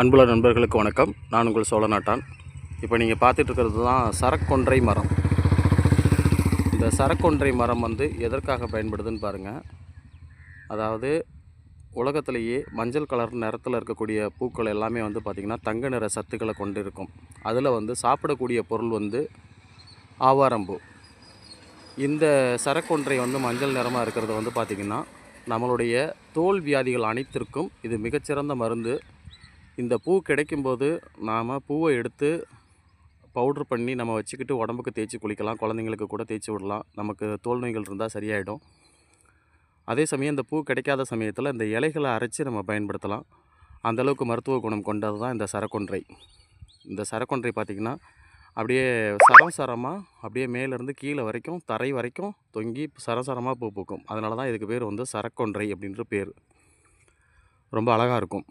அன்புள்ள நண்பர்களுக்கு வணக்கம். நான் உங்கள் சோழநாட்டான். இப்போ நீங்கள் பார்த்துட்டு இருக்கிறது தான் சரக்கொன்றை மரம். இந்த சரக்கொன்றை மரம் வந்து எதற்காக பயன்படுதுன்னு பாருங்கள் அதாவது உலகத்திலேயே மஞ்சள் கலர் நிறத்தில் இருக்கக்கூடிய பூக்கள் எல்லாமே வந்து பார்த்திங்கன்னா தங்க நிற சத்துக்களை கொண்டு இருக்கும் அதில் வந்து சாப்பிடக்கூடிய பொருள் வந்து ஆவாரம்பூ. இந்த சரக்கொன்றை வந்து மஞ்சள் நிறமாக இருக்கிறது வந்து பார்த்திங்கன்னா நம்மளுடைய தோல் வியாதிகள் அனைத்திற்கும் இது மிகச்சிறந்த மருந்து. இந்த பூ கிடைக்கும்போது நாம் பூவை எடுத்து பவுட்ரு பண்ணி நம்ம வச்சுக்கிட்டு உடம்புக்கு தேய்ச்சி குளிக்கலாம் குழந்தைங்களுக்கு கூட தேய்ச்சி விடலாம். நமக்கு தோல் நோய்கள் இருந்தால் சரியாயிடும். அதே சமயம் இந்த பூ கிடைக்காத சமயத்தில் இந்த இலைகளை அரைச்சி நம்ம பயன்படுத்தலாம். அந்தளவுக்கு மருத்துவ குணம் கொண்டது தான் இந்த சரக்கொன்றை. இந்த சரக்கொன்றை பார்த்திங்கன்னா அப்படியே சரம் சரமாக அப்படியே மேலேருந்து கீழே வரைக்கும் தரை வரைக்கும் தொங்கி சரசரமாக பூ பூக்கும். அதனால தான் இதுக்கு பேர் வந்து சரக்கொன்றை அப்படின்ற பேர். ரொம்ப அழகாக இருக்கும்.